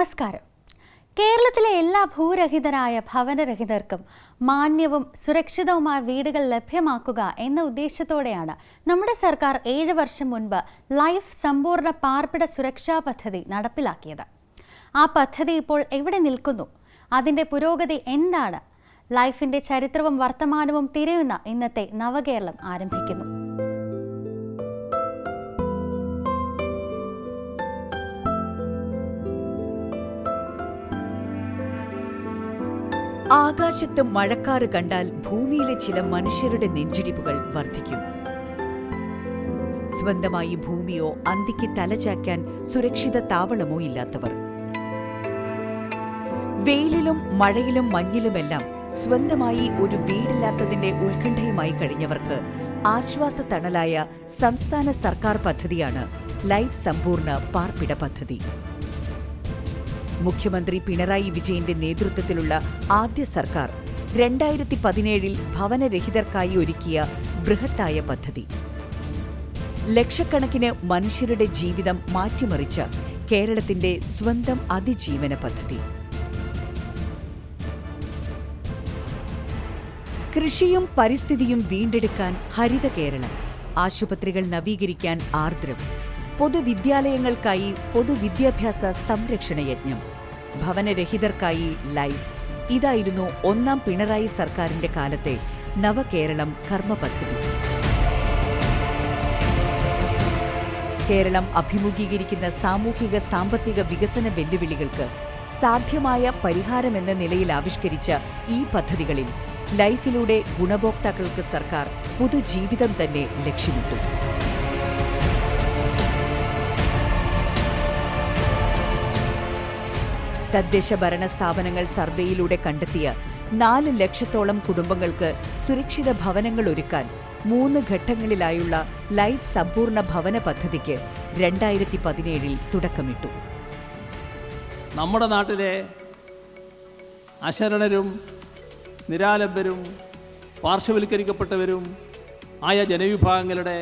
നമസ്കാരം. കേരളത്തിലെ എല്ലാ ഭൂരഹിതരായ ഭവനരഹിതർക്കും മാന്യവും സുരക്ഷിതവുമായ വീടുകൾ ലഭ്യമാക്കുക എന്ന ഉദ്ദേശത്തോടെയാണ് നമ്മുടെ സർക്കാർ ഏഴ് വർഷം മുൻപ് ലൈഫ് സമ്പൂർണ പാർപ്പിട സുരക്ഷാ പദ്ധതി നടപ്പിലാക്കിയത്. ആ പദ്ധതി ഇപ്പോൾ എവിടെ നിൽക്കുന്നു? അതിന്റെ പുരോഗതി എന്താണ്? ലൈഫിന്റെ ചരിത്രവും വർത്തമാനവും തിരയുന്ന ഇന്നത്തെ നവകേരളം ആരംഭിക്കുന്നു. ആകാശത്ത് മഴക്കാറ് കണ്ടാൽ ഭൂമിയിലെ ചില മനുഷ്യരുടെ നെഞ്ചിടിപ്പുകൾ വർദ്ധിക്കും. സ്വന്തമായി ഭൂമിയോ അന്തിക്ക് തലചാക്കാൻ സുരക്ഷിത താവളമോ ഇല്ലാത്തവർ. വെയിലിലും മഴയിലും മഞ്ഞിലുമെല്ലാം സ്വന്തമായി ഒരു വീടില്ലാത്തതിന്റെ ഉത്കണ്ഠയുമായി കഴിഞ്ഞവർക്ക് ആശ്വാസ തണലായ സംസ്ഥാന സർക്കാർ പദ്ധതിയാണ് ലൈഫ് സമ്പൂർണ പാർപ്പിട പദ്ധതി. മുഖ്യമന്ത്രി പിണറായി വിജയന്റെ നേതൃത്വത്തിലുള്ള ആദ്യ സർക്കാർ രണ്ടായിരത്തി പതിനേഴിൽ ഭവനരഹിതർക്കായി ഒരുക്കിയ ബൃഹത്തായ പദ്ധതി. ലക്ഷക്കണക്കിന് മനുഷ്യരുടെ ജീവിതം മാറ്റിമറിച്ച കേരളത്തിന്റെ സ്വന്തം അതിജീവന പദ്ധതി. കൃഷിയും പരിസ്ഥിതിയും വീണ്ടെടുക്കാൻ ഹരിത കേരളം. ആശുപത്രികൾ നവീകരിക്കാൻ ആർദ്രം. പൊതുവിദ്യാലയങ്ങൾക്കായി പൊതുവിദ്യാഭ്യാസ സംരക്ഷണ യജ്ഞം. ഭവനരഹിതർക്കായി ലൈഫ്. ഇതായിരുന്നു ഒന്നാം പിണറായി സർക്കാരിന്റെ കാലത്തെ നവകേരളം കർമ്മ പദ്ധതി. കേരളം അഭിമുഖീകരിക്കുന്ന സാമൂഹിക സാമ്പത്തിക വികസന വെല്ലുവിളികൾക്ക് സാധ്യമായ പരിഹാരമെന്ന നിലയിൽ ആവിഷ്കരിച്ച ഈ പദ്ധതികളിൽ ലൈഫിലൂടെ ഗുണഭോക്താക്കൾക്ക് സർക്കാർ പുതുജീവിതം തന്നെ ലക്ഷ്യമിട്ടു. തദ്ദേശ ഭരണ സ്ഥാപനങ്ങൾ സർവേയിലൂടെ കണ്ടെത്തിയ നാല് ലക്ഷത്തോളം കുടുംബങ്ങൾക്ക് സുരക്ഷിത ഭവനങ്ങൾ ഒരുക്കാൻ മൂന്ന് ഘട്ടങ്ങളിലായുള്ള ലൈഫ് സമ്പൂർണ ഭവന പദ്ധതിക്ക് രണ്ടായിരത്തി പതിനേഴിൽ തുടക്കമിട്ടു. നമ്മുടെ നാട്ടിലെ അശരണരും നിരാലംബരും പാർശ്വവൽക്കരിക്കപ്പെട്ടവരും ആയ ജനവിഭാഗങ്ങളുടെ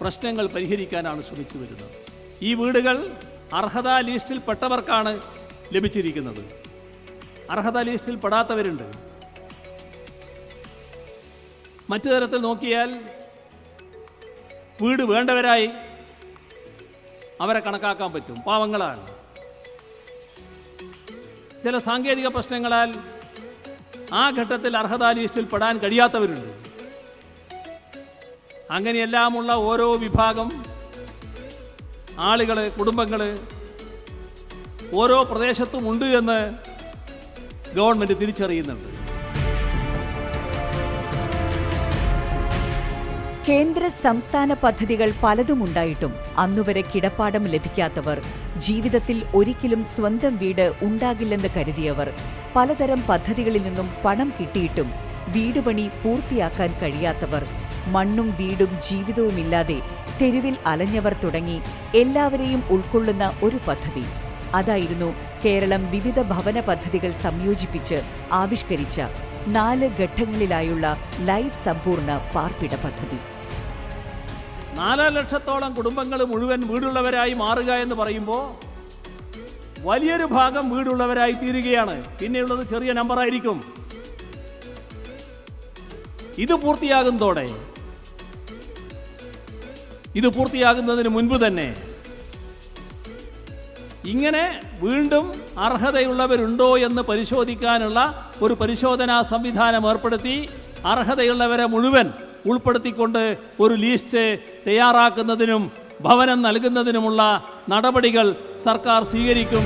പ്രശ്നങ്ങൾ പരിഹരിക്കാനാണ് ശ്രമിച്ചു വരുന്നത്. ഈ വീടുകൾ അർഹതാ ലിസ്റ്റിൽ പെട്ടവർക്കാണ് ലഭിച്ചിരിക്കുന്നത്. അർഹത ലിസ്റ്റിൽ പെടാത്തവരുണ്ട്. മറ്റു തരത്തിൽ നോക്കിയാൽ വീട് വേണ്ടവരായി അവരെ കണക്കാക്കാൻ പറ്റും. പാവങ്ങളാണ്. ചില സാങ്കേതിക പ്രശ്നങ്ങളാൽ ആ ഘട്ടത്തിൽ അർഹതാ ലിസ്റ്റിൽ പെടാൻ കഴിയാത്തവരുണ്ട്. അങ്ങനെയെല്ലാമുള്ള ഓരോ വിഭാഗം ആളുകൾ കുടുംബങ്ങൾ ഓരോ പ്രദേശത്തും ഉണ്ട് എന്ന് ഗവൺമെന്റ് തിരിച്ചറിയുന്നുണ്ട്. കേന്ദ്ര സംസ്ഥാന പദ്ധതികൾ പലതുമുണ്ടായിട്ടും അന്നുവരെ കിടപ്പാടം ലഭിക്കാത്തവർ ജീവിതത്തിൽ ഒരിക്കലും സ്വന്തം വീട് ഉണ്ടാകില്ലെന്ന് കരുതിയവർ. പലതരം പദ്ധതികളിൽ നിന്നും പണം കിട്ടിയിട്ടും വീട് പണി പൂർത്തിയാക്കാൻ കഴിയാത്തവർ. മണ്ണും വീടും ജീവിതവുമില്ലാതെ തെരുവിൽ അലഞ്ഞവർ തുടങ്ങി എല്ലാവരെയും ഉൾക്കൊള്ളുന്ന ഒരു പദ്ധതി. അതായിരുന്നു കേരളം വിവിധ ഭവന പദ്ധതികൾ സംയോജിപ്പിച്ച് ആവിഷ്കരിച്ച നാല് ഘട്ടങ്ങളിലായുള്ള ലൈഫ് സമ്പൂർണ പാർപ്പിട പദ്ധതി. നാല് ലക്ഷത്തോളം കുടുംബങ്ങൾ മുഴുവൻ വീടുള്ളവരായി മാറുക എന്ന് പറയുമ്പോൾ വലിയൊരു ഭാഗം വീടുള്ളവരായി തീരുകയാണ്. പിന്നെയുള്ളത് ചെറിയ നമ്പറായിരിക്കും ഇത് പൂർത്തിയാകുന്നതോടെ ഇത് പൂർത്തിയാകുന്നതിന് മുൻപ് തന്നെ ഇങ്ങനെ വീണ്ടും അർഹതയുള്ളവരുണ്ടോ എന്ന് പരിശോധിക്കാനുള്ള ഒരു പരിശോധനാ സംവിധാനം ഏർപ്പെടുത്തി അർഹതയുള്ളവരെ മുഴുവൻ ഉൾപ്പെടുത്തിക്കൊണ്ട് ഒരു ലിസ്റ്റ് തയ്യാറാക്കുന്നതിനും ഭവനം നൽകുന്നതിനുമുള്ള നടപടികൾ സർക്കാർ സ്വീകരിക്കും.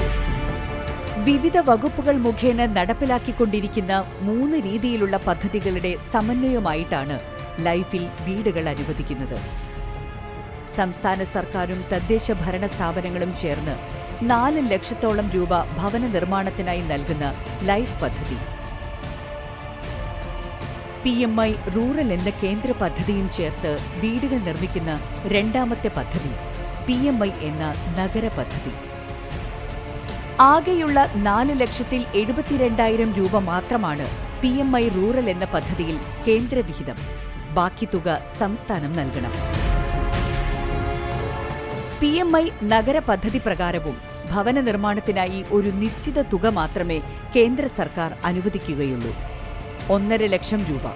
വിവിധ വകുപ്പുകൾ മുഖേന നടപ്പിലാക്കിക്കൊണ്ടിരിക്കുന്ന മൂന്ന് രീതിയിലുള്ള പദ്ധതികളുടെ സമന്വയമായിട്ടാണ് ലൈഫിൽ വീടുകൾ അനുവദിക്കുന്നത്. സംസ്ഥാന സർക്കാരും തദ്ദേശ ഭരണ സ്ഥാപനങ്ങളും ചേർന്ന് നാല് ലക്ഷത്തോളം രൂപ ഭവന നിർമ്മാണത്തിനായി നൽകുന്ന ലൈഫ് പദ്ധതി. പി എം ഐ റൂറൽ എന്ന കേന്ദ്ര പദ്ധതിയും ചേർത്ത് വീടുകൾ നിർമ്മിക്കുന്ന രണ്ടാമത്തെ പദ്ധതി പി എം ഐ എന്ന നഗര പദ്ധതി. ആകെയുള്ള നാല് ലക്ഷത്തിൽ എഴുപത്തിരണ്ടായിരം രൂപ മാത്രമാണ് പി എം ഐ റൂറൽ എന്ന പദ്ധതിയിൽ കേന്ദ്രവിഹിതം. ബാക്കി തുക സംസ്ഥാനം നൽകണം. പി എം ഐ നഗര പദ്ധതി പ്രകാരവും ഭവന നിർമ്മാണത്തിനായി ഒരു നിശ്ചിത തുക മാത്രമേ കേന്ദ്ര സർക്കാർ അനുവദിക്കുകയുള്ളൂ. ഒന്നര ലക്ഷം രൂപ.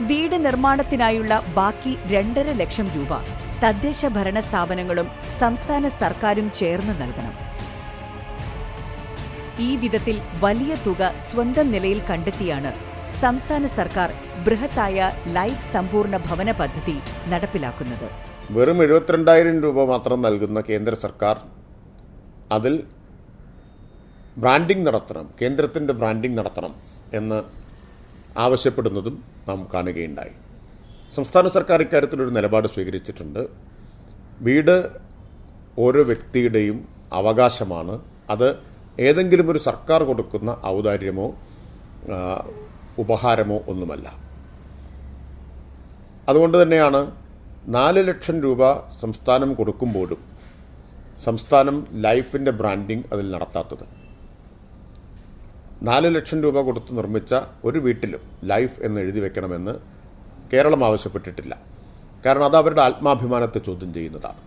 വീട് നിർമ്മാണത്തിനായുള്ള ബാക്കി രണ്ടര ലക്ഷം രൂപ തദ്ദേശ ഭരണ സ്ഥാപനങ്ങളും സംസ്ഥാന സർക്കാരും ചേർന്ന് നൽകണം. ഈ വിധത്തിൽ വലിയ തുക സ്വന്തം നിലയിൽ കണ്ടെത്തിയാണ് സംസ്ഥാന സർക്കാർ ബൃഹത്തായ ലൈഫ് സമ്പൂർണ ഭവന പദ്ധതി നടപ്പിലാക്കുന്നത്. വെറും എഴുപത്തിരണ്ടായിരം രൂപ മാത്രം നൽകുന്ന കേന്ദ്ര സർക്കാർ അതിൽ ബ്രാൻഡിംഗ് നടത്തണം കേന്ദ്രത്തിന്റെ ബ്രാൻഡിംഗ് നടത്തണം എന്ന് ആവശ്യപ്പെടുന്നതും നാം കാണുകയുണ്ടായി. സംസ്ഥാന സർക്കാർ ഇക്കാര്യത്തിലൊരു നിലപാട് സ്വീകരിച്ചിട്ടുണ്ട്. വീട് ഓരോ വ്യക്തിയുടെയും അവകാശമാണ്. അത് ഏതെങ്കിലും ഒരു സർക്കാർ കൊടുക്കുന്ന ഔദാര്യമോ ഉപഹാരമോ ഒന്നുമല്ല. അതുകൊണ്ട് തന്നെയാണ് നാല് ലക്ഷം രൂപ സംസ്ഥാനം കൊടുക്കുമ്പോഴും സംസ്ഥാനം ലൈഫിന്റെ ബ്രാൻഡിംഗ് അതിൽ നടത്താത്തത്. നാല് ലക്ഷം രൂപ കൊടുത്ത് നിർമ്മിച്ച ഒരു വീട്ടിലും ലൈഫ് എന്ന് എഴുതി വെക്കണമെന്ന് കേരളം ആവശ്യപ്പെട്ടിട്ടില്ല. കാരണം അത് അവരുടെ ആത്മാഭിമാനത്തെ ചോദ്യം ചെയ്യുന്നതാണ്.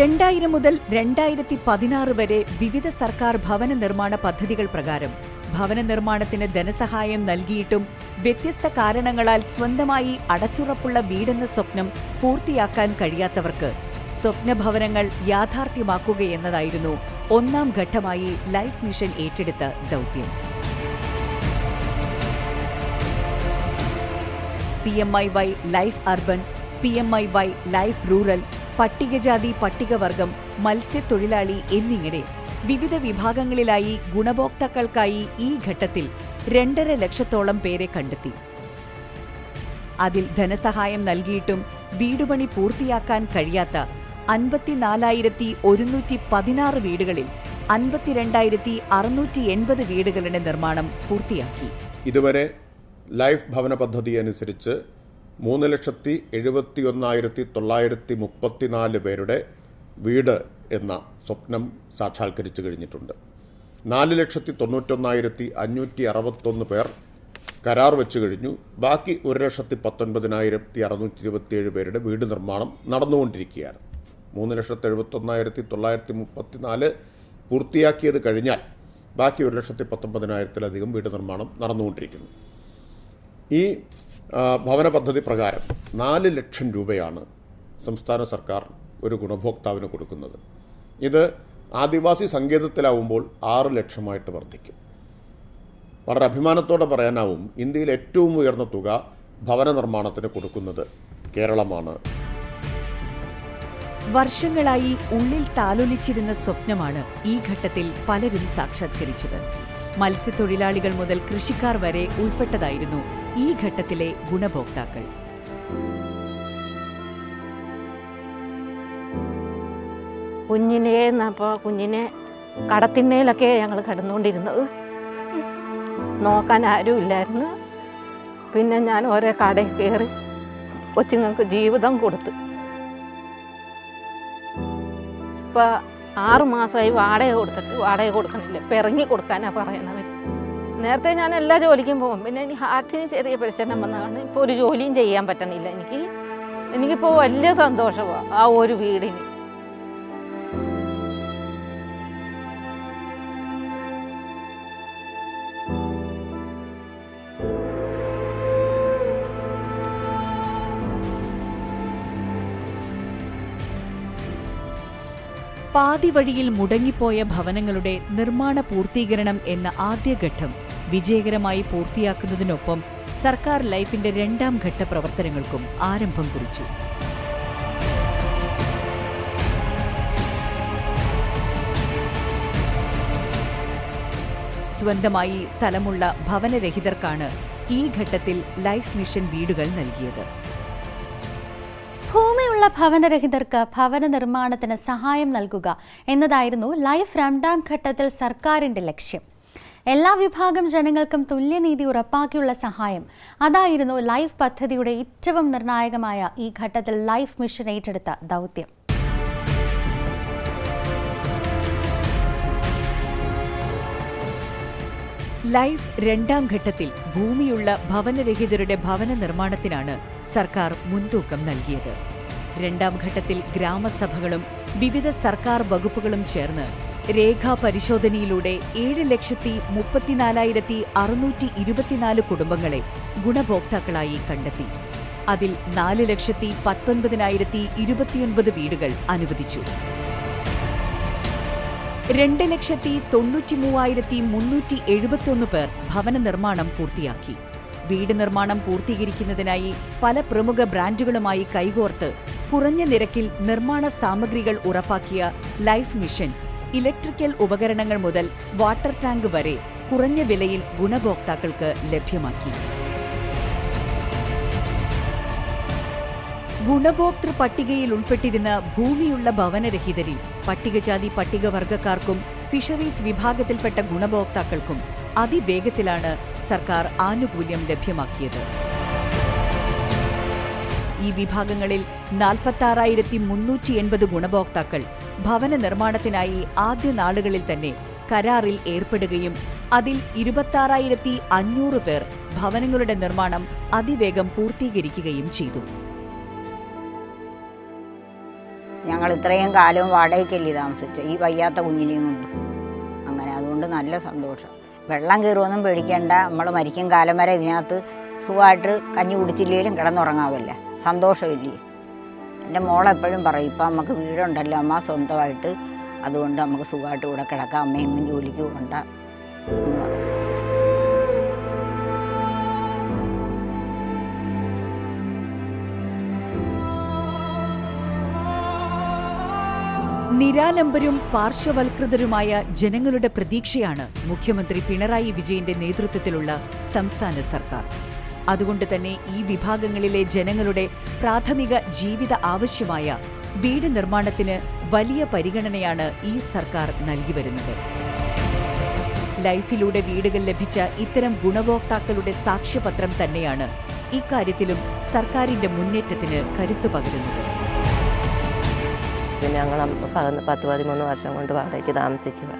രണ്ടായിരം മുതൽ രണ്ടായിരത്തി പതിനാറ് വരെ വിവിധ സർക്കാർ ഭവന നിർമ്മാണ പദ്ധതികൾ പ്രകാരം ഭവന നിർമ്മാണത്തിന് ധനസഹായം നൽകിയിട്ടും വ്യത്യസ്ത കാരണങ്ങളാൽ സ്വന്തമായി അടച്ചുറപ്പുള്ള വീടെന്ന സ്വപ്നം പൂർത്തിയാക്കാൻ കഴിയാത്തവർക്ക് സ്വപ്നഭവനങ്ങൾ യാഥാർത്ഥ്യമാക്കുകയെന്നതായിരുന്നു ഒന്നാം ഘട്ടമായി ലൈഫ് മിഷൻ ഏറ്റെടുത്ത ദൗത്യം. P M A Y life urban P M A Y life rural പട്ടികജാതി പട്ടികവർഗം മത്സ്യത്തൊഴിലാളി എന്നിങ്ങനെ വിവിധ വിഭാഗങ്ങളിലായി ഗുണഭോക്താക്കൾക്കായി ഈ ഘട്ടത്തിൽ രണ്ടര ലക്ഷത്തോളം പേരെ കണ്ടെത്തി. അതിൽ ധനസഹായം നൽകിയിട്ടും വീടുപണി പൂർത്തിയാക്കാൻ കഴിയാത്ത അൻപത്തിനാലായിരത്തി ഒരുന്നൂറ്റി പതിനാറ് വീടുകളിൽ അൻപത്തിരണ്ടായിരത്തി അറുന്നൂറ്റി എൺപത് വീടുകളുടെ നിർമ്മാണം പൂർത്തിയാക്കി. ഇതുവരെ ലൈഫ് ഭവന പദ്ധതി അനുസരിച്ച് മൂന്ന് ലക്ഷത്തി എഴുപത്തി ഒന്നായിരത്തി തൊള്ളായിരത്തി മുപ്പത്തിനാല് പേരുടെ വീട് എന്ന സ്വപ്നം സാക്ഷാത്കരിച്ചു കഴിഞ്ഞിട്ടുണ്ട്. നാല് ലക്ഷത്തി തൊണ്ണൂറ്റൊന്നായിരത്തി അഞ്ഞൂറ്റി അറുപത്തൊന്ന് പേർ കരാർ വെച്ചു കഴിഞ്ഞു. ബാക്കി ഒരു ലക്ഷത്തി പത്തൊൻപതിനായിരത്തി അറുന്നൂറ്റി ഇരുപത്തിയേഴ് പേരുടെ വീട് നിർമ്മാണം നടന്നുകൊണ്ടിരിക്കുകയാണ്. മൂന്ന് ലക്ഷത്തി എഴുപത്തൊന്നായിരത്തി തൊള്ളായിരത്തി മുപ്പത്തിനാല് പൂർത്തിയാക്കിയത് കഴിഞ്ഞാൽ ബാക്കി ഒരു ലക്ഷത്തി പത്തൊമ്പതിനായിരത്തിലധികം വീട് നിർമ്മാണം നടന്നുകൊണ്ടിരിക്കുന്നു. ഈ ഭവന പദ്ധതി പ്രകാരം നാല് ലക്ഷം രൂപയാണ് സംസ്ഥാന സർക്കാർ ഒരു ഗുണഭോക്താവിന് കൊടുക്കുന്നത്. ഇത് ആദിവാസി സങ്കേതത്തിലാവുമ്പോൾ ആറ് ലക്ഷമായിട്ട് വർദ്ധിക്കും. വളരെ അഭിമാനത്തോടെ പറയാനാവും ഇന്ത്യയിൽ ഏറ്റവും ഉയർന്ന തുക ഭവന നിർമ്മാണത്തിന് കൊടുക്കുന്നത് കേരളമാണ്. വർഷങ്ങളായി ഉള്ളിൽ താലോലിച്ചിരുന്ന സ്വപ്നമാണ് ഈ ഘട്ടത്തിൽ പലരും സാക്ഷാത്കരിച്ചത്. മത്സ്യത്തൊഴിലാളികൾ മുതൽ കൃഷിക്കാർ വരെ ഉൾപ്പെട്ടതായിരുന്നു ഈ ഘട്ടത്തിലെ ഗുണഭോക്താക്കൾ. കുഞ്ഞിനെ അപ്പോൾ കുഞ്ഞിനെ കടത്തിണ്ണയിലൊക്കെ ഞങ്ങൾ കിടന്നുകൊണ്ടിരുന്നത്. നോക്കാൻ ആരും ഇല്ലായിരുന്നു. പിന്നെ ഞാൻ ഓരോ കടയിൽ കയറി കൊച്ചുങ്ങൾക്ക് ജീവിതം കൊടുത്തു. ഇപ്പം ആറുമാസമായി വാടക കൊടുത്തിട്ട് വാടക കൊടുക്കണില്ല. ഇപ്പം ഇറങ്ങി കൊടുക്കാനാണ് പറയണത് നേരത്തെ ഞാൻ എല്ലാ ജോലിക്കും പോകും. പിന്നെ എനിക്ക് ഹാർട്ടിന് ചെറിയ പ്രശ്നം വന്നതാണ്. ഇപ്പോൾ ഒരു ജോലിയും ചെയ്യാൻ പറ്റണില്ല. എനിക്ക് എനിക്കിപ്പോൾ വലിയ സന്തോഷമാണ് ആ ഒരു വീടിന്. പാതി വഴിയിൽ മുടങ്ങിപ്പോയ ഭവനങ്ങളുടെ നിർമ്മാണ പൂർത്തീകരണം എന്ന ആദ്യഘട്ടം വിജയകരമായി പൂർത്തിയാക്കുന്നതിനൊപ്പം സർക്കാർ ലൈഫിന്റെ രണ്ടാം ഘട്ട പ്രവർത്തനങ്ങൾക്കും ആരംഭം കുറിച്ചു. സ്വന്തമായി സ്ഥലമുള്ള ഭവനരഹിതർക്കാണ് ഈ ഘട്ടത്തിൽ ലൈഫ് മിഷൻ വീടുകൾ നൽകിയത്. ഭവനരഹിതർക്ക് ഭവന നിർമ്മാണത്തിന് സഹായം നൽകുക എന്നതായിരുന്നു ലൈഫ് രണ്ടാം ഘട്ടത്തിൽ സർക്കാരിന്റെ ലക്ഷ്യം. എല്ലാ വിഭാഗം ജനങ്ങൾക്കും തുല്യനീതി ഉറപ്പാക്കിയുള്ള സഹായം. അതായിരുന്നു ലൈഫ് പദ്ധതിയുടെ ഏറ്റവും നിർണായകമായ ഈ ഘട്ടത്തിൽ ലൈഫ് മിഷൻ ഏറ്റെടുത്ത ദൗത്യം. ലൈഫ് രണ്ടാം ഘട്ടത്തിൽ ഭൂമിയുള്ള ഭവനരഹിതരുടെ ഭവന നിർമ്മാണത്തിനാണ് സർക്കാർ മുൻതൂക്കം നൽകിയത്. രണ്ടാം ഘട്ടത്തിൽ ഗ്രാമസഭകളും വിവിധ സർക്കാർ വകുപ്പുകളും ചേർന്ന് രേഖാ പരിശോധനയിലൂടെ ഏഴ് ലക്ഷത്തി മുപ്പത്തിനാലായിരത്തി അറുന്നൂറ്റി ഇരുപത്തിനാല് കുടുംബങ്ങളെ ഗുണഭോക്താക്കളായി കണ്ടെത്തി. അതിൽ നാല് ലക്ഷത്തി പത്തൊൻപതിനായിരത്തി ഇരുപത്തിയൊൻപത് വീടുകൾ അനുവദിച്ചു. രണ്ട് ലക്ഷത്തി തൊണ്ണൂറ്റി മൂവായിരത്തി മുന്നൂറ്റി എഴുപത്തിയൊന്ന് പേർ ഭവന നിർമ്മാണം പൂർത്തിയാക്കി. വീട് നിർമ്മാണം പൂർത്തീകരിക്കുന്നതിനായി പല പ്രമുഖ ബ്രാൻഡുകളുമായി കൈകോർത്ത് കുറഞ്ഞ നിരക്കിൽ നിർമ്മാണ സാമഗ്രികൾ ഉറപ്പാക്കിയ ലൈഫ് മിഷൻ. ഇലക്ട്രിക്കൽ ഉപകരണങ്ങൾ മുതൽ വാട്ടർ ടാങ്ക് വരെ കുറഞ്ഞ വിലയിൽ ഗുണഭോക്താക്കൾക്ക് ലഭ്യമാക്കി. ഗുണഭോക്തൃ പട്ടികയിൽ ഉൾപ്പെട്ടിരുന്ന ഭൂമിയുള്ള ഭവനരഹിതരിൽ പട്ടികജാതി പട്ടികവർഗക്കാർക്കും ഫിഷറീസ് വിഭാഗത്തിൽപ്പെട്ട ഗുണഭോക്താക്കൾക്കും അതിവേഗത്തിലാണ് സർക്കാർ ആനുകൂല്യം ലഭ്യമാക്കിയത്. ഈ വിഭാഗങ്ങളിൽ നാൽപ്പത്താറായിരത്തി മുന്നൂറ്റി എൺപത് ഗുണഭോക്താക്കൾ ഭവന നിർമ്മാണത്തിനായി ആദ്യ നാളുകളിൽ തന്നെ കരാറിൽ ഏർപ്പെടുകയും അതിൽ ഇരുപത്താറായിരത്തി അഞ്ഞൂറ് പേർ ഭവനങ്ങളുടെ നിർമ്മാണം അതിവേഗം പൂർത്തീകരിക്കുകയും ചെയ്തു. ഞങ്ങൾ ഇത്രയും കാലവും വാടകയ്ക്കല്ലേ താമസിച്ച. ഈ വയ്യാത്ത കുഞ്ഞിനെയും കൊണ്ട്. അങ്ങനെ അതുകൊണ്ട് നല്ല സന്തോഷം. വെള്ളം കയറുമൊന്നും പേടിക്കേണ്ട. നമ്മൾ മരിക്കും കാലം വരെ ഇതിനകത്ത് സുഖമായിട്ട് കഞ്ഞി കുടിച്ചില്ലെങ്കിലും കിടന്നുറങ്ങാവില്ല. സന്തോഷമില്ലേ? എന്റെ മോളെപ്പോഴും പറയും ഇപ്പം നമുക്ക് വീടുണ്ടല്ലോ അമ്മ സ്വന്തമായിട്ട്. അതുകൊണ്ട് നമുക്ക് സുഖമായിട്ട് ഇവിടെ കിടക്കാം അമ്മയെങ്ങും ജോലിക്ക് പോകണ്ട. നിരാലംബരും പാർശ്വവൽകൃതരുമായ ജനങ്ങളുടെ പ്രതീക്ഷയാണ് മുഖ്യമന്ത്രി പിണറായി വിജയന്റെ നേതൃത്വത്തിലുള്ള സംസ്ഥാന സർക്കാർ. അതുകൊണ്ട് തന്നെ ഈ വിഭാഗങ്ങളിലെ ജനങ്ങളുടെ പ്രാഥമിക ജീവിത ആവശ്യമായ വീട് നിർമ്മാണത്തിന് വലിയ പരിഗണനയാണ് ഈ സർക്കാർ നൽകി വരുന്നത് ലൈഫിലൂടെ വീടുകൾ ലഭിച്ച ഇത്തരം ഗുണഭോക്താക്കളുടെ സാക്ഷ്യപത്രം തന്നെയാണ് ഇക്കാര്യത്തിലും സർക്കാരിന്റെ മുന്നേറ്റത്തിന് കരുത്തു പകരുന്നത്. ഞങ്ങൾ പത്ത് പതിമൂന്ന് വർഷം കൊണ്ട് വാടകയ്ക്ക് താമസിക്കുക.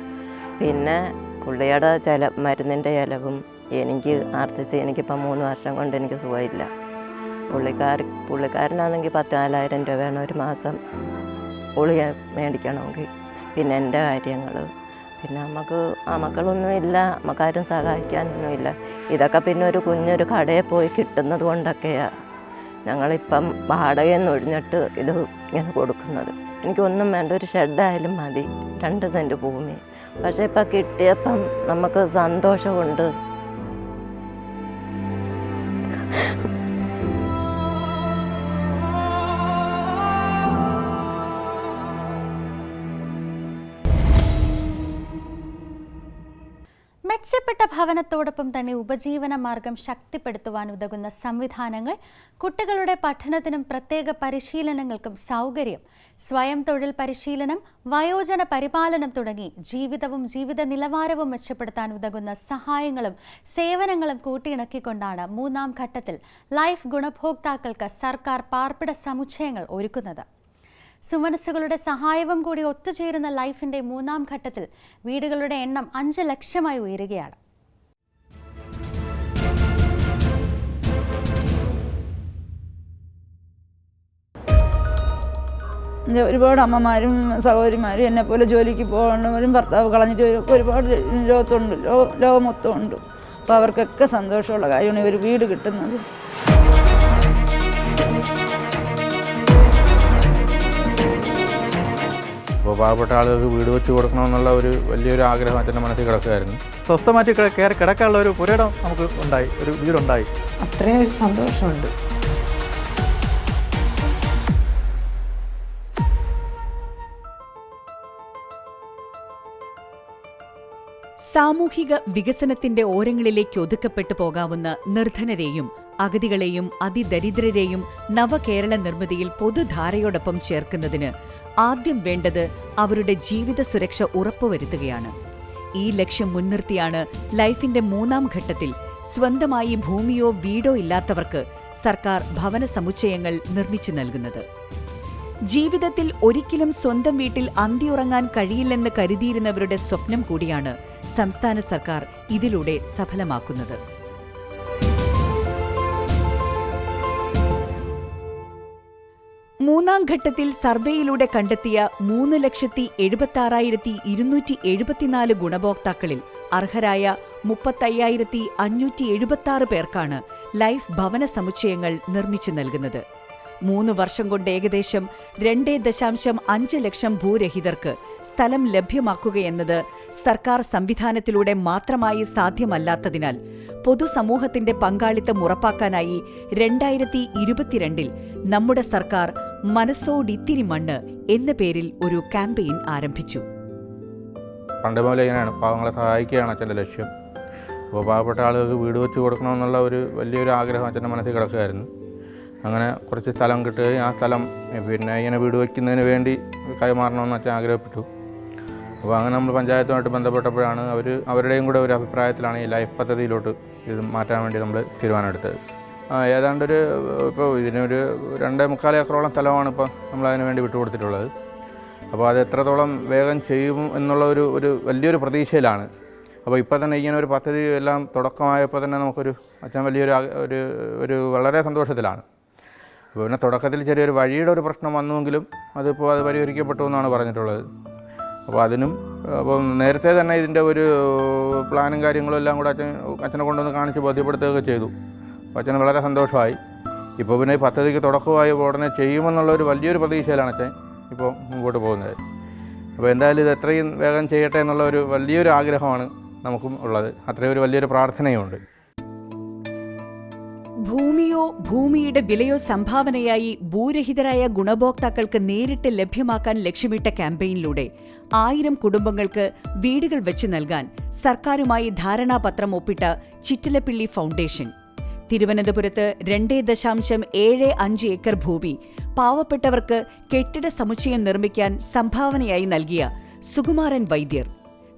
പിന്നെ പുള്ളിയുടെ ചില മരുന്നിന്റെ ചിലവും എനിക്ക് ആർ സി സി മൂന്ന് വർഷം കൊണ്ട് എനിക്ക് സുഖമില്ല. പുള്ളിക്കാർ പുള്ളിക്കാരനാണെങ്കിൽ പത്ത് നാലായിരം രൂപ വേണം ഒരു മാസം ഗുളിക മേടിക്കണമെങ്കിൽ. പിന്നെ എന്റെ കാര്യങ്ങൾ. പിന്നെ നമുക്ക് ആ മക്കളൊന്നുമില്ല നമുക്കാരും സഹായിക്കാനൊന്നുമില്ല. ഇതൊക്കെ പിന്നെ ഒരു കുഞ്ഞൊരു കടയിൽ പോയി കിട്ടുന്നത് കൊണ്ടൊക്കെയാണ് ഞങ്ങളിപ്പം വാടകയെന്ന് ഒഴിഞ്ഞിട്ട് ഇത് ഇങ്ങനെ കൊടുക്കുന്നത്. എനിക്കൊന്നും വേണ്ട. ഒരു ഷെഡായാലും മതി. രണ്ട് സെന്റ് ഭൂമി. പക്ഷേ ഇപ്പം കിട്ടിയപ്പം നമുക്ക് സന്തോഷമുണ്ട്. മെച്ചപ്പെട്ട ഭവനത്തോടൊപ്പം തന്നെ ഉപജീവന മാർഗം ശക്തിപ്പെടുത്തുവാൻ ഉതകുന്ന സംവിധാനങ്ങൾ കുട്ടികളുടെ പഠനത്തിനും പ്രത്യേക പരിശീലനങ്ങൾക്കും സൗകര്യം സ്വയം തൊഴിൽ പരിശീലനം വയോജന പരിപാലനം തുടങ്ങി ജീവിതവും ജീവിത നിലവാരവും മെച്ചപ്പെടുത്താൻ ഉതകുന്ന സഹായങ്ങളും സേവനങ്ങളും കൂട്ടിയിണക്കിക്കൊണ്ടാണ് മൂന്നാം ഘട്ടത്തിൽ ലൈഫ് ഗുണഭോക്താക്കൾക്ക് സർക്കാർ പാർപ്പിട സമുച്ചയങ്ങൾ ഒരുക്കുന്നത്. സുമനസ്സുകളുടെ സഹായവും കൂടി ഒത്തുചേരുന്ന ലൈഫിന്റെ മൂന്നാം ഘട്ടത്തിൽ വീടുകളുടെ എണ്ണം അഞ്ച് ലക്ഷമായി ഉയരുകയാണ്. ഒരുപാട് അമ്മമാരും സഹോദരിമാരും എന്നെ പോലെ ജോലിക്ക് പോകുന്നവരും ഭർത്താവ് കളഞ്ഞിട്ട് ഒരുപാട് ലോകത്തുണ്ട്. ലോകമൊത്തമുണ്ട് ലോകം മൊത്തം അപ്പോൾ അവർക്കൊക്കെ സന്തോഷമുള്ള കാര്യമാണ് ഒരു വീട് കിട്ടുന്നത്. അപ്പോൾ പാവപ്പെട്ട ആളുകൾക്ക് വീട് വെച്ച് കൊടുക്കണമെന്നുള്ള ഒരു വലിയൊരു ആഗ്രഹം അച്ഛന്റെ മനസ്സിൽ കിടക്കുകയായിരുന്നു. സ്വസ്ഥമായിട്ട് കയറി കിടക്കാനുള്ള ഒരു പുരയിടം നമുക്ക് ഉണ്ടായി ഒരു വീടുണ്ടായി. അത്രയും ഒരു സന്തോഷമുണ്ട്. സാമൂഹിക വികസനത്തിന്റെ ഓരങ്ങളിലേക്ക് ഒതുക്കപ്പെട്ടു പോകാവുന്ന നിർധനരെയും അഗതികളെയും അതിദരിദ്രരെയും നവകേരള നിർമ്മിതിയിൽ പൊതുധാരയോടൊപ്പം ചേർക്കുന്നതിന് ആദ്യം വേണ്ടത് അവരുടെ ജീവിത സുരക്ഷ ഉറപ്പുവരുത്തുകയാണ്. ഈ ലക്ഷ്യം മുൻനിർത്തിയാണ് ലൈഫിന്റെ മൂന്നാം ഘട്ടത്തിൽ സ്വന്തമായി ഭൂമിയോ വീടോ ഇല്ലാത്തവർക്ക് സർക്കാർ ഭവന സമുച്ചയങ്ങൾ നിർമ്മിച്ചു നൽകുന്നത്. ജീവിതത്തിൽ ഒരിക്കലും സ്വന്തം വീട്ടിൽ അന്തിയുറങ്ങാൻ കഴിയില്ലെന്ന് കരുതിയിരുന്നവരുടെ സ്വപ്നം കൂടിയാണ് സംസ്ഥാന സർക്കാർ ഇതിലൂടെ സഫലമാക്കുന്നത്. മൂന്നാം ഘട്ടത്തിൽ സർവേയിലൂടെ കണ്ടെത്തിയ മൂന്ന് ലക്ഷത്തി എഴുപത്തി ആറായിരത്തി ഇരുന്നൂറ്റി എഴുപത്തിനാല് ഗുണഭോക്താക്കളിൽ അർഹരായ മുപ്പത്തയ്യായിരത്തി അഞ്ഞൂറ്റി എഴുപത്തി ആറ് പേർക്കാണ് ലൈഫ് ഭവന സമുച്ചയങ്ങൾ നിർമ്മിച്ചു നൽകുന്നത്. മൂന്ന് വർഷം കൊണ്ട് ഏകദേശം രണ്ടേ ദശാംശം അഞ്ച് ലക്ഷം ഭൂരഹിതർക്ക് സ്ഥലം ലഭ്യമാക്കുകയെന്നത് സർക്കാർ സംവിധാനത്തിലൂടെ മാത്രമായി സാധ്യമല്ലാത്തതിനാൽ പൊതുസമൂഹത്തിന്റെ പങ്കാളിത്തം ഉറപ്പാക്കാനായി രണ്ടായിരത്തി ഇരുപത്തിരണ്ടിൽ നമ്മുടെ സർക്കാർ മനസ്സോടിത്തിരി മണ്ണ് എന്ന പേരിൽ ഒരു ക്യാമ്പയിൻ ആരംഭിച്ചു. പണ്ട് മുതലേ ഇങ്ങനെയാണ്. പാവങ്ങളെ സഹായിക്കുകയാണ് അച്ഛന്റെ ലക്ഷ്യം. അപ്പോൾ പാവപ്പെട്ട ആളുകൾക്ക് വീട് വെച്ച് കൊടുക്കണമെന്നുള്ള ഒരു വലിയൊരു ആഗ്രഹം അച്ഛന്റെ മനസ്സിൽ കിടക്കുകയായിരുന്നു. അങ്ങനെ കുറച്ച് സ്ഥലം കിട്ടുകയും ആ സ്ഥലം പിന്നെ ഇങ്ങനെ വീട് വയ്ക്കുന്നതിന് വേണ്ടി കൈമാറണമെന്ന് അച്ഛൻ ആഗ്രഹപ്പെട്ടു. അപ്പോൾ അങ്ങനെ നമ്മൾ പഞ്ചായത്തുമായിട്ട് ബന്ധപ്പെട്ടപ്പോഴാണ് അവർ അവരുടെയും കൂടെ ഒരു അഭിപ്രായത്തിലാണ് ഈ ലൈഫ് പദ്ധതിയിലോട്ട് ഇത് മാറ്റാൻ വേണ്ടി നമ്മൾ തീരുമാനമെടുത്തത്. ഏതാണ്ടൊരു ഇപ്പോൾ ഇതിനൊരു രണ്ടേ മുക്കാൽ ഏക്കറോളം സ്ഥലമാണ് ഇപ്പോൾ നമ്മൾ അതിനു വേണ്ടി വിട്ടുകൊടുത്തിട്ടുള്ളത്. അപ്പോൾ അത് എത്രത്തോളം വേഗം ചെയ്യും എന്നുള്ള ഒരു ഒരു വലിയൊരു പ്രതീക്ഷയിലാണ്. അപ്പോൾ ഇപ്പോൾ തന്നെ ഇങ്ങനെ ഒരു പദ്ധതി എല്ലാം തുടക്കമായപ്പോൾ തന്നെ നമുക്കൊരു അച്ഛൻ വലിയൊരു ഒരു ഒരു വളരെ സന്തോഷത്തിലാണ്. അപ്പോൾ പിന്നെ തുടക്കത്തിൽ ചെറിയൊരു വഴിയുടെ ഒരു പ്രശ്നം വന്നുവെങ്കിലും അതിപ്പോൾ അത് പരിഹരിക്കപ്പെട്ടു എന്നാണ് പറഞ്ഞിട്ടുള്ളത്. അപ്പോൾ അതിനും അപ്പം നേരത്തെ തന്നെ ഇതിന്റെ ഒരു പ്ലാനും കാര്യങ്ങളും എല്ലാം കൂടെ അച്ഛൻ അച്ഛനെ കൊണ്ടുവന്ന് കാണിച്ച് ബോധ്യപ്പെടുത്തുകയൊക്കെ ചെയ്തു. അച്ഛന് വളരെ സന്തോഷമായി. ഇപ്പോൾ പിന്നെ പദ്ധതിക്ക് തുടക്കമായി ഉടനെ ചെയ്യുമെന്നുള്ള ഒരു വലിയൊരു പ്രതീക്ഷയിലാണ് അച്ഛൻ ഇപ്പോൾ മുമ്പോട്ട് പോകുന്നത്. അപ്പോൾ എന്തായാലും ഇത് എത്രയും വേഗം ചെയ്യട്ടെ എന്നുള്ള ഒരു വലിയൊരു ആഗ്രഹമാണ് നമുക്കും ഉള്ളത്. അത്രയും ഒരു വലിയൊരു പ്രാർത്ഥനയുമുണ്ട്. ഭൂമിയോ ഭൂമിയുടെ വിലയോ സംഭാവനയായി ഭൂരഹിതരായ ഗുണഭോക്താക്കൾക്ക് നേരിട്ട് ലഭ്യമാക്കാൻ ലക്ഷ്യമിട്ട ക്യാമ്പയിനിലൂടെ ആയിരം കുടുംബങ്ങൾക്ക് വീടുകൾ വെച്ച് നൽകാൻ സർക്കാരുമായി ധാരണാപത്രം ഒപ്പിട്ട ചിറ്റിലപ്പിള്ളി ഫൗണ്ടേഷൻ. തിരുവനന്തപുരത്ത് രണ്ടേ ദശാംശം ഏഴ് അഞ്ച് ഏക്കർ ഭൂമി. പാവപ്പെട്ടവർക്ക് കെട്ടിട സമുച്ചയം നിർമ്മിക്കാൻ സംഭാവനയായി നൽകിയ സുകുമാരൻ വൈദ്യർ.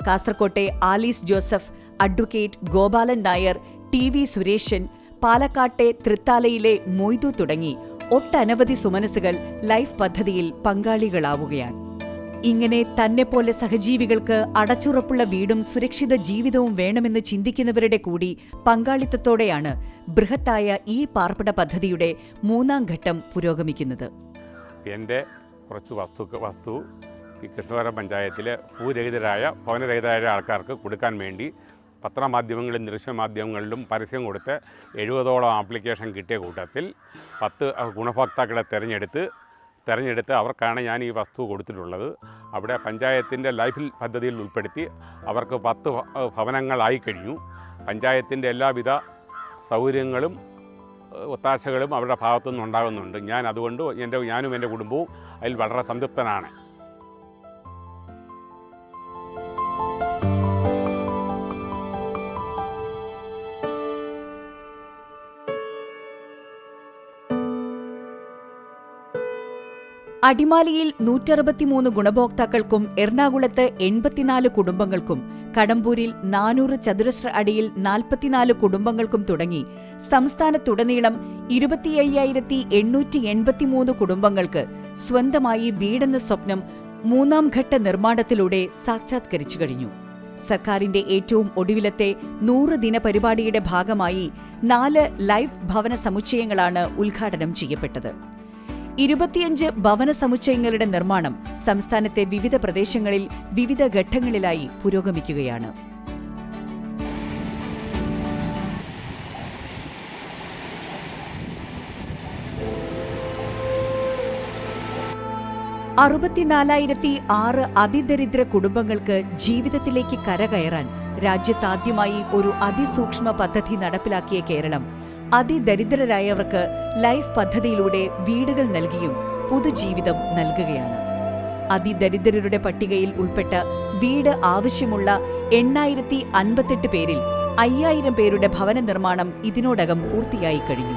കാസർകോട്ടെ Alice Joseph advocate Gopalan Nair T V Sureshan പാലക്കാട്ടെ തൃത്താലയിലെ മൊയ്തു തുടങ്ങി. ഒട്ടനവധി സുമനസുകൾ ലൈഫ് പദ്ധതിയിൽ പങ്കാളികളാവുകയാണ്. ഇങ്ങനെ തന്നെ തന്നെപ്പോലെ സഹജീവികൾക്ക് അടച്ചുറപ്പുള്ള വീടും സുരക്ഷിത ജീവിതവും വേണമെന്ന് ചിന്തിക്കുന്നവരുടെ കൂടി പങ്കാളിത്തത്തോടെയാണ് ബൃഹത്തായ ഈ പാർപ്പിട പദ്ധതിയുടെ മൂന്നാം ഘട്ടം പുരോഗമിക്കുന്നത്. എന്റെ കുറച്ച് വസ്തു വസ്തു ഈ കൃഷ്ണപുരം പഞ്ചായത്തിലെ ഭൂരഹിതരായ ഭവനരഹിതരായ ആൾക്കാർക്ക് കൊടുക്കാൻ വേണ്ടി പത്രമാധ്യമങ്ങളിലും ദൃശ്യമാധ്യമങ്ങളിലും പരസ്യം കൊടുത്ത് എഴുപതോളം ആപ്ലിക്കേഷൻ കിട്ടിയ കൂട്ടത്തിൽ പത്ത് ഗുണഭോക്താക്കളെ തിരഞ്ഞെടുത്ത് തിരഞ്ഞെടുത്ത് അവർക്കാണ് ഞാൻ ഈ വസ്തു കൊടുത്തിട്ടുള്ളത്. അവിടെ പഞ്ചായത്തിന്റെ ലൈഫിൽ പദ്ധതിയിൽ ഉൾപ്പെടുത്തി അവർക്ക് പത്ത് ഭവനങ്ങളായി കഴിഞ്ഞു. പഞ്ചായത്തിന്റെ എല്ലാവിധ സൗകര്യങ്ങളും ഒത്താശകളും അവരുടെ ഭാഗത്തു നിന്നുണ്ടാകുന്നുണ്ട് ഞാൻ അതുകൊണ്ട് എന്റെ ഞാനും എന്റെ കുടുംബവും അതിൽ വളരെ സംതൃപ്തനാണ്. അടിമാലിയിൽ നൂറ്ററുപത്തിമൂന്ന് ഗുണഭോക്താക്കൾക്കും എറണാകുളത്ത് എൺപത്തിനാല് കുടുംബങ്ങൾക്കും കടമ്പൂരിൽ നാനൂറ് ചതുരശ്ര അടിയിൽ നാൽപ്പത്തിനാല് കുടുംബങ്ങൾക്കും തുടങ്ങി. സംസ്ഥാനത്തുടനീളം ഇരുപത്തിയ്യായിരത്തി എണ്ണൂറ്റി എൺപത്തിമൂന്ന് കുടുംബങ്ങൾക്ക് സ്വന്തമായി വീടെന്ന സ്വപ്നം മൂന്നാം ഘട്ട നിർമ്മാണത്തിലൂടെ സാക്ഷാത്കരിച്ചു കഴിഞ്ഞു. സർക്കാരിന്റെ ഏറ്റവും ഒടുവിലത്തെ നൂറ് ദിന പരിപാടിയുടെ ഭാഗമായി നാല് ലൈഫ് ഭവന സമുച്ചയങ്ങളാണ് ഉദ്ഘാടനം ചെയ്യപ്പെട്ടത്. ഇരുപത്തിയഞ്ച് ഭവന സമുച്ചയങ്ങളുടെ നിർമ്മാണം സംസ്ഥാനത്തെ വിവിധ പ്രദേശങ്ങളിൽ വിവിധ ഘട്ടങ്ങളിലായി പുരോഗമിക്കുകയാണ്. അറുപത്തിനാലായിരത്തി ആറ് അതിദരിദ്ര കുടുംബങ്ങൾക്ക് ജീവിതത്തിലേക്ക് കരകയറാൻ രാജ്യത്താദ്യമായി ഒരു അതിസൂക്ഷ്മ പദ്ധതി നടപ്പിലാക്കിയ കേരളം അതിദരിദ്രരായവർക്ക് ലൈഫ് പദ്ധതിയിലൂടെ വീടുകൾ നൽകിയും പുതുജീവിതം നൽകുകയാണ്. അതിദരിദ്രരുടെ പട്ടികയിൽ ഉൾപ്പെട്ട വീട് ആവശ്യമുള്ള എണ്ണായിരത്തി അൻപത്തെട്ട് പേരിൽ അയ്യായിരം പേരുടെ ഭവന നിർമ്മാണം ഇതിനോടകം പൂർത്തിയായി കഴിഞ്ഞു.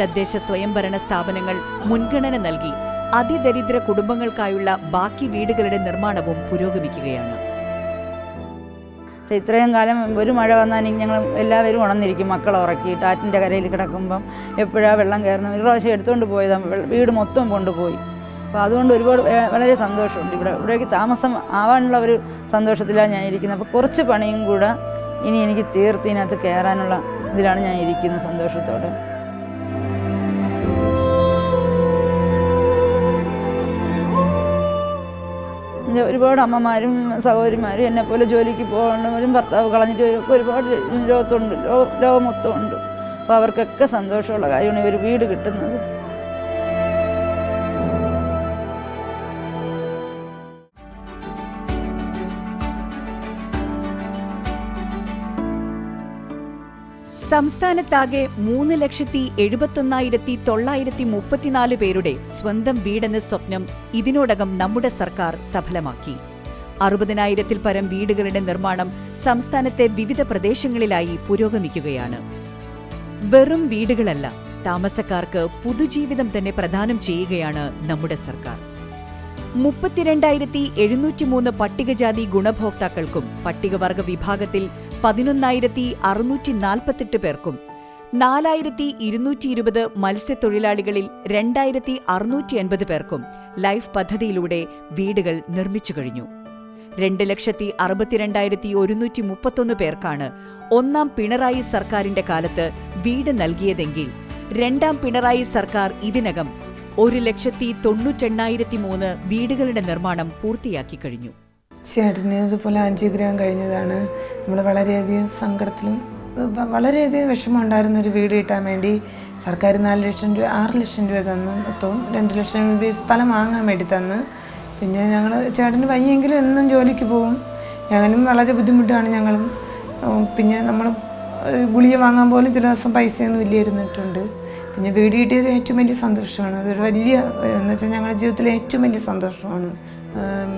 തദ്ദേശ സ്വയംഭരണ സ്ഥാപനങ്ങൾ മുൻഗണന നൽകി അതിദരിദ്ര കുടുംബങ്ങൾക്കായുള്ള ബാക്കി വീടുകളുടെ നിർമ്മാണവും പുരോഗമിക്കുകയാണ്. പക്ഷേ ഇത്രയും കാലം ഒരു മഴ വന്നാൽ ഞങ്ങൾ എല്ലാവരും ഉണർന്നിരിക്കും. മക്കളെ ഉറക്കിയിട്ട് ആറ്റിന്റെ കരയിൽ കിടക്കുമ്പം എപ്പോഴാണ് വെള്ളം കയറുന്നത്? ഒരു പ്രാവശ്യം എടുത്തുകൊണ്ട് വെള്ള- വീട് മൊത്തം കൊണ്ടുപോയി. അപ്പോൾ അതുകൊണ്ട് ഒരുപാട് വളരെ സന്തോഷമുണ്ട്. ഇവിടെ ഇവിടേക്ക് താമസം ആവാനുള്ള ഒരു സന്തോഷത്തിലാണ് ഞാൻ ഇരിക്കുന്നത്. അപ്പോൾ കുറച്ച് പണിയും കൂടെ ഇനി എനിക്ക് തീർത്ത് ഇതിനകത്ത് കയറാനുള്ള ഇതിലാണ് ഞാൻ ഇരിക്കുന്നത് സന്തോഷത്തോടെ. ഒരുപാട് അമ്മമാരും സഹോദരിമാരും എന്നെ പോലെ ജോലിക്ക് പോകുന്നവരും ഭർത്താവ് കളഞ്ഞിട്ട് ഒരുപാട് ലോകത്തുണ്ട് ലോകമൊത്തമുണ്ട് ലോകം മൊത്തം അപ്പോൾ അവർക്കൊക്കെ സന്തോഷമുള്ള കാര്യമാണ് ഒരു വീട് കിട്ടുന്നത്. സംസ്ഥാനത്താകെ മൂന്ന് ലക്ഷത്തി എഴുപത്തൊന്നായിരത്തി തൊള്ളായിരത്തി മുപ്പത്തിനാല് പേരുടെ സ്വന്തം വീടെന്ന സ്വപ്നം ഇതിനോടകം നമ്മുടെ സർക്കാർ സഫലമാക്കി. അറുപതിനായിരത്തിൽ പരം വീടുകളുടെ നിർമ്മാണം സംസ്ഥാനത്തെ വിവിധ പ്രദേശങ്ങളിലായി പുരോഗമിക്കുകയാണ്. വെറും വീടുകളല്ല താമസക്കാർക്ക് പുതുജീവിതം തന്നെ പ്രദാനം ചെയ്യുകയാണ് നമ്മുടെ സർക്കാർ. മുപ്പത്തിരണ്ടായിരത്തി എഴുന്നൂറ്റിമൂന്ന് പട്ടികജാതി ഗുണഭോക്താക്കൾക്കും പട്ടികവർഗ വിഭാഗത്തിൽ പതിനൊന്നായിരത്തി അറുന്നൂറ്റി നാൽപ്പത്തെട്ട് പേർക്കും നാലായിരത്തി ഇരുന്നൂറ്റി ഇരുപത് മത്സ്യത്തൊഴിലാളികളിൽ രണ്ടായിരത്തി അറുന്നൂറ്റി എൺപത് പേർക്കും ലൈഫ് പദ്ധതിയിലൂടെ വീടുകൾ നിർമ്മിച്ചു കഴിഞ്ഞു. രണ്ട് ലക്ഷത്തി അറുപത്തിരണ്ടായിരത്തി ഒരുന്നൂറ്റി മുപ്പത്തൊന്ന് പേർക്കാണ് ഒന്നാം പിണറായി സർക്കാരിന്റെ കാലത്ത് വീട് നൽകിയതെങ്കിൽ രണ്ടാം പിണറായി സർക്കാർ ഇതിനകം ഒരു ലക്ഷത്തി തൊണ്ണൂറ്റെണ്ണായിരത്തി മൂന്ന് വീടുകളുടെ നിർമ്മാണം പൂർത്തിയാക്കി കഴിഞ്ഞു. ചേട്ടന് ഇതുപോലെ ഗ്രാം കഴിഞ്ഞതാണ്. നമ്മൾ വളരെയധികം സങ്കടത്തിലും വളരെയധികം വിഷമം ഉണ്ടായിരുന്ന ഒരു വീട് കിട്ടാൻ വേണ്ടി സർക്കാർ നാല് ലക്ഷം രൂപ ആറ് ലക്ഷം രൂപ തന്നു. മൊത്തവും രണ്ട് ലക്ഷം രൂപ സ്ഥലം വാങ്ങാൻ വേണ്ടി തന്ന്. പിന്നെ ഞങ്ങൾ ചേട്ടന് വയ്യെങ്കിലും എന്നും ജോലിക്ക് പോകും. ഞങ്ങളും വളരെ ബുദ്ധിമുട്ടാണ് ഞങ്ങളും. പിന്നെ നമ്മൾ ഗുളിക വാങ്ങാൻ പോലും ചില ദിവസം പൈസയൊന്നും ഇല്ലായിരുന്നിട്ടുണ്ട്. പിന്നെ വീട് കിട്ടിയത് ഏറ്റവും വലിയ സന്തോഷമാണ്. അതൊരു വലിയ എന്ന് വെച്ചാൽ ഞങ്ങളുടെ ജീവിതത്തിലെ ഏറ്റവും വലിയ സന്തോഷമാണ്.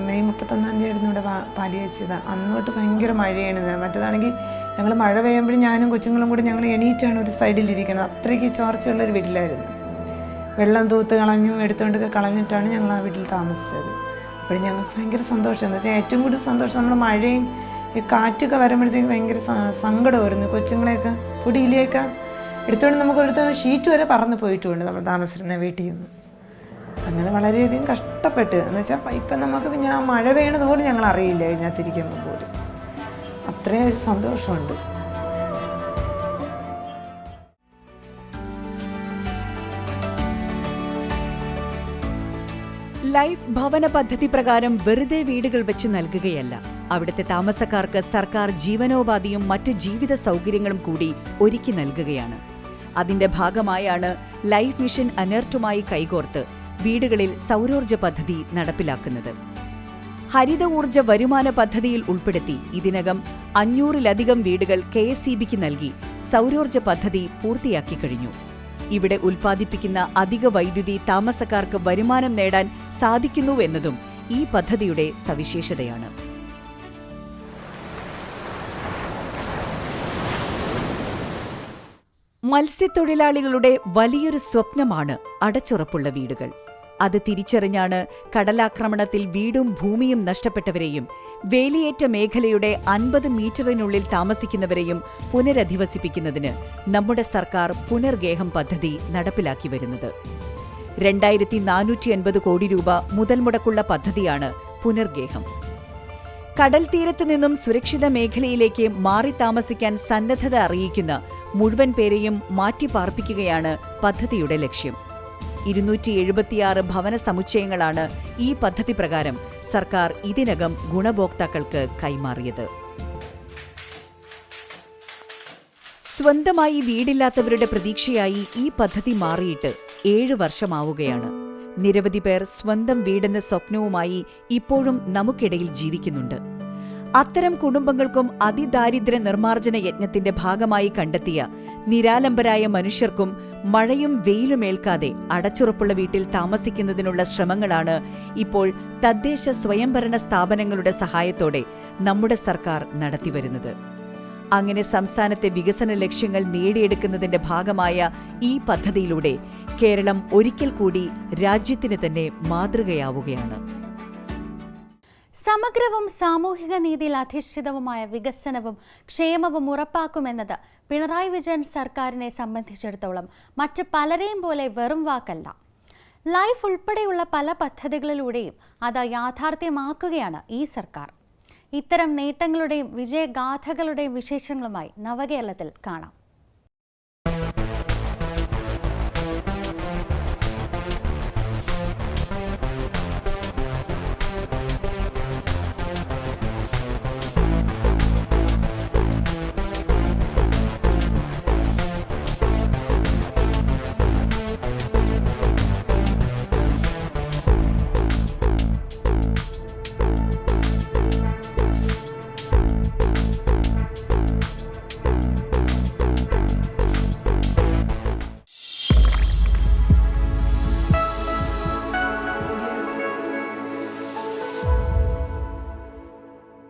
മെയ് മുപ്പത്തൊന്നാം തീയതി ആയിരുന്നു ഇവിടെ പാലി വെച്ചത് അന്നോട്ട് ഭയങ്കര മഴയാണ്. മറ്റേതാണെങ്കിൽ ഞങ്ങൾ മഴ പെയ്യുമ്പോഴും ഞാനും കൊച്ചുങ്ങളും കൂടി ഞങ്ങൾ എണീറ്റാണ് ഒരു സൈഡിലിരിക്കുന്നത് അത്രയ്ക്ക് ചോർച്ചയുള്ളൊരു വീട്ടിലായിരുന്നു. വെള്ളം തൂത്ത് കളഞ്ഞും എടുത്തുകൊണ്ടൊക്കെ കളഞ്ഞിട്ടാണ് ഞങ്ങൾ ആ വീട്ടിൽ താമസിച്ചത്. അപ്പോൾ ഞങ്ങൾക്ക് ഭയങ്കര സന്തോഷം എന്ന് വെച്ചാൽ ഏറ്റവും കൂടുതൽ സന്തോഷം നമ്മൾ മഴയും ഈ കാറ്റൊക്കെ വരുമ്പോഴത്തേക്ക് ഭയങ്കര സങ്കടമായിരുന്നു. കൊച്ചുങ്ങളെയൊക്കെ പൊടിയിലേക്ക് എടുത്തുകൊണ്ട് നമുക്ക് ഒരു ഷീറ്റ് വരെ പറന്ന് പോയിട്ടുണ്ട് നമ്മൾ താമസിച്ചിരുന്ന വീട്ടിൽ നിന്ന്. അങ്ങനെ വളരെയധികം കഷ്ടപ്പെട്ട്. എന്ന് വെച്ചാൽ ഇപ്പം നമുക്ക് പിന്നെ ആ മഴ പെയ്യണത് പോലും ഞങ്ങൾ അറിയില്ല ഇതിനകത്തിരിക്കുമ്പോൾ പോലും. അത്രയും ഒരു സന്തോഷമുണ്ട്. ലൈഫ് ഭവന പദ്ധതി പ്രകാരം വെറുതെ വീടുകൾ വെച്ച് നൽകുകയല്ല. അവിടുത്തെ താമസക്കാർക്ക് സർക്കാർ ജീവനോപാധിയും മറ്റ് ജീവിത സൗകര്യങ്ങളും കൂടി ഒരുക്കി നൽകുകയാണ്. അതിന്റെ ഭാഗമായാണ് ലൈഫ് മിഷൻ അനർട്ടുമായി കൈകോർത്ത് വീടുകളിൽ സൗരോർജ പദ്ധതി നടപ്പിലാക്കുന്നത്. ഹരിത ഊർജ വരുമാന പദ്ധതിയിൽ ഉൾപ്പെടുത്തി ഇതിനകം അഞ്ഞൂറിലധികം വീടുകൾ കെ എസ് ഇ ബിക്ക് നൽകി സൗരോർജ പദ്ധതി പൂർത്തിയാക്കി കഴിഞ്ഞു. ഇവിടെ ഉൽപ്പാദിപ്പിക്കുന്ന അധിക വൈദ്യുതി താമസക്കാർക്ക് വരുമാനം നേടാൻ സാധിക്കുന്നുവെന്നതും ഈ പദ്ധതിയുടെ സവിശേഷതയാണ്. മത്സ്യത്തൊഴിലാളികളുടെ വലിയൊരു സ്വപ്നമാണ് അടച്ചുറപ്പുള്ള വീടുകൾ. അത് തിരിച്ചറിഞ്ഞാണ് കടലാക്രമണത്തിൽ വീടും ഭൂമിയും നഷ്ടപ്പെട്ടവരെയും വേലിയേറ്റ മേഖലയുടെ അൻപത് മീറ്ററിനുള്ളിൽ താമസിക്കുന്നവരെയും പുനരധിവസിപ്പിക്കുന്നതിന് നമ്മുടെ സർക്കാർ പുനർഗേഹം പദ്ധതി നടപ്പിലാക്കി വരുന്നത്. രണ്ടായിരത്തി നാനൂറ്റി അൻപത് കോടി രൂപ മുതൽ മുടക്കുള്ള പദ്ധതിയാണ് പുനർഗേഹം. കടൽ തീരത്തു നിന്നും സുരക്ഷിത മേഖലയിലേക്ക് മാറി താമസിക്കാൻ സന്നദ്ധത അറിയിക്കുന്ന മുഴുവൻ പേരെയും മാറ്റിപ്പാർപ്പിക്കുകയാണ് പദ്ധതിയുടെ ലക്ഷ്യം. ഇരുന്നൂറ്റി എഴുപത്തിയാറ് ഭവന സമുച്ചയങ്ങളാണ് ഈ പദ്ധതി പ്രകാരം സർക്കാർ ഇതിനകം ഗുണഭോക്താക്കൾക്ക് കൈമാറിയത്. സ്വന്തമായി വീടില്ലാത്തവരുടെ പ്രതീക്ഷയായി ഈ പദ്ധതി മാറിയിട്ട് ഏഴ് വർഷമാവുകയാണ്. നിരവധി പേർ സ്വന്തം വീടെന്ന സ്വപ്നവുമായി ഇപ്പോഴും നമുക്കിടയിൽ ജീവിക്കുന്നുണ്ട്. അത്തരം കുടുംബങ്ങൾക്കും അതിദാരിദ്ര്യ നിർമ്മാർജന യജ്ഞത്തിന്റെ ഭാഗമായി കണ്ടെത്തിയ നിരാലംബരായ മനുഷ്യർക്കും മഴയും വെയിലും ഏൽക്കാതെ അടച്ചുറപ്പുള്ള വീട്ടിൽ താമസിക്കുന്നതിനുള്ള ശ്രമങ്ങളാണ് ഇപ്പോൾ തദ്ദേശ സ്വയംഭരണ സ്ഥാപനങ്ങളുടെ സഹായത്തോടെ നമ്മുടെ സർക്കാർ നടത്തിവരുന്നത്. അങ്ങനെ സംസ്ഥാനത്തെ വികസന ലക്ഷ്യങ്ങൾ നേടിയെടുക്കുന്നതിന്റെ ഭാഗമായ ഈ പദ്ധതിയിലൂടെ കേരളം ഒരിക്കൽ കൂടി രാജ്യത്തിന് തന്നെ മാതൃകയാവുകയാണ്. സമഗ്രവും സാമൂഹിക നീതിയിൽ അധിഷ്ഠിതവുമായ വികസനവും ക്ഷേമവും ഉറപ്പാക്കുമെന്നത് പിണറായി വിജയൻ സർക്കാരിനെ സംബന്ധിച്ചിടത്തോളം മറ്റ് പലരെയും പോലെ വെറും വാക്കല്ല. ലൈഫ് ഉൾപ്പെടെയുള്ള പല പദ്ധതികളിലൂടെയും അത് യാഥാർത്ഥ്യമാക്കുകയാണ് ഈ സർക്കാർ. ഇത്തരം നേട്ടങ്ങളുടെയും വിജയഗാഥകളുടെയും വിശേഷങ്ങളുമായി നവകേരളത്തിൽ കാണാം.